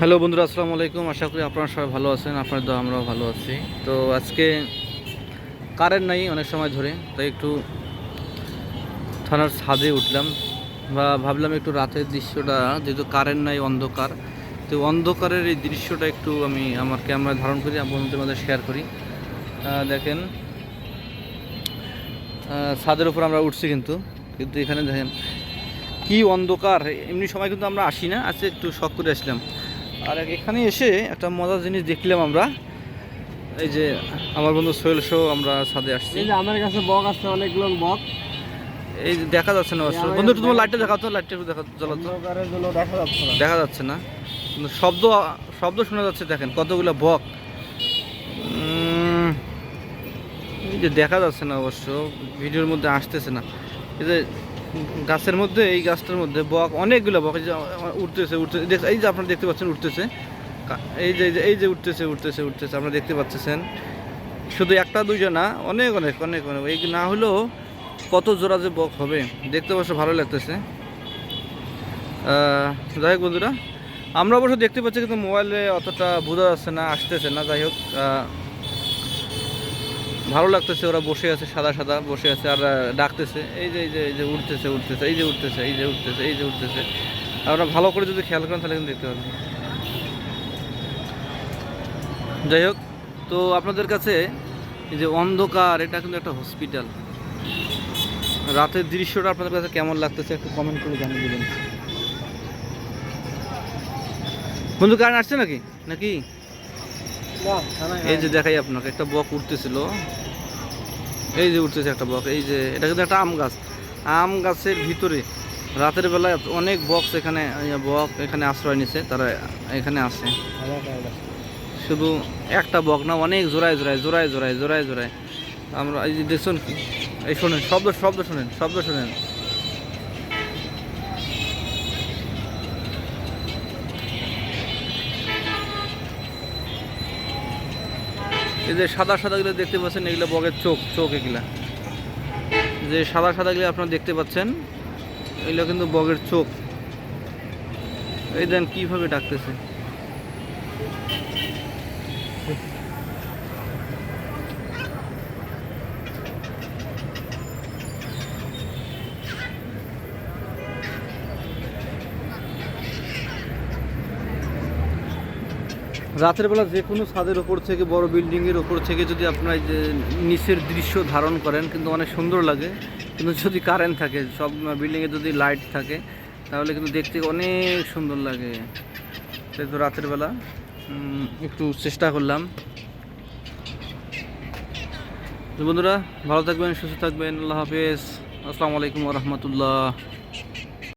Hello বন্ধুরা, আসসালামু আলাইকুম। আশা করি আপনারা সবাই ভালো আছেন আপনার তো আমরাও ভালো আছি। তো আজকে কারেন্ট নাই অনেক সময় ধরে, তাই একটু থানার ছাদে উঠলাম বা ভাবলাম একটু রাতের দৃশ্যটা, যেহেতু কারেন্ট নাই, অন্ধকার। তো অন্ধকারের এই দৃশ্যটা একটু আমি আমার ক্যামেরায় ধারণ করি বন্ধুদের মধ্যে শেয়ার করি। দেখেন ছাদের উপর আমরা উঠছি কিন্তু কিন্তু এখানে দেখেন কি অন্ধকার, এমনি সময় কিন্তু আমরা আসি না, আজকে একটু শখ করে আসলাম। আর এখানে এসে একটা মজার জিনিস দেখলাম আমরা। এই যে আমার বন্ধু সোহেল শো আমরা ছাদে আসছি। এই যে আমার কাছে বক আছে অনেকগুলো বক। এই যে দেখা যাচ্ছে না অবশ্য। বন্ধু তোমার লাইটটা দেখাও তো লাইটটা একটু দেখা জ্বালাতো দেখা যাচ্ছে না। দেখা যাচ্ছে না। কিন্তু শব্দ শব্দ শোনা যাচ্ছে দেখেন কতগুলো বক। এই যে দেখা যাচ্ছে না অবশ্য। ভিডিওর মধ্যে আসতেছে না। এই যে গাছের মধ্যে, এই গাছটার মধ্যে বক, অনেকগুলো বক উঠতেছে উঠতেছে এই যে আপনারা দেখতে পাচ্ছেন উঠতেছে এই যে, এই যে- উঠতেছে উঠতেছে উঠতেছে আপনারা দেখতে পাচ্ছেন। শুধু একটা, দুইটা না, অনেক অনেক অনেক অনেক। এই না হলেও কত জোড়া যে বক হবে, দেখতে অবশ্য ভালো লাগতেছে। যাই হোক বন্ধুরা, আমরা অবশ্য দেখতে পাচ্ছি কিন্তু মোবাইলে অতটা বোঝা যাচ্ছে না, আসতেছে না, যাই হোক। ভালো লাগতেছে, ওরা বসে আছে সাদা সাদা, বসে আছে আর ডাকতেছে, এই যে এই যে এই যে উঠতেছে উঠতেছে, এই যে উঠতেছে, এই যে উঠতেছে, এই যে উঠতেছে। আমরা ভালো করে যদি খেয়াল করেন, তাহলে কিন্তু দেখতে পাবেন যাই হোক, তো আপনাদের কাছে এই যে অন্ধকার, এটা কিন্তু একটা হসপিটাল রাতের দৃশ্যটা আপনাদের কাছে কেমন লাগতেছে, একটু কমেন্ট করে জানিয়ে দেবেন। বন্ধু কারেন্ট আসছে নাকি? নাকি? এই যে দেখাই আপনাকে, একটা বক উঠতেছিল। এই যে উঠতেছে একটা বক, এই যে, এটা কিন্তু একটা আম গাছ। আম গাছের ভিতরে রাতের বেলায় অনেক বক্স এখানে বক এখানে আশ্রয় নিছে, তারা এখানে আসছে। শুধু একটা বক না, অনেক জোড়ায় জোড়ায় জোড়ায় জোড়ায় জোড়ায় জোড়ায়। আমরা এই যে দেখুন এই শোনেন, শব্দ শব্দ শোনেন শব্দ শোনেন। এই যে সাদা সাদাগুলো দেখতে পাচ্ছেন, এগুলো বগের চোখ চোখ এগুলা। যে সাদা সাদাগুলো আপনারা দেখতে পাচ্ছেন, এগুলো কিন্তু বগের চোখ। এই দেন কীভাবে ডাকতেছে। রাতের বেলা যে কোনো ছাদের ওপর থেকে, বড় বিল্ডিংয়ের ওপর থেকে যদি আপনার যে নিচের দৃশ্য ধারণ করেন, কিন্তু অনেক সুন্দর লাগে। কিন্তু যদি কারেন্ট থাকে, সব বিল্ডিংয়ে যদি লাইট থাকে, তাহলে কিন্তু দেখতে অনেক সুন্দর লাগে। তাই তো রাতের বেলা একটু চেষ্টা করলাম। বন্ধুরা, ভালো থাকবেন, সুস্থ থাকবেন, আল্লাহ হাফেজ। আসসালামু আলাইকুম রহমতুল্লাহ।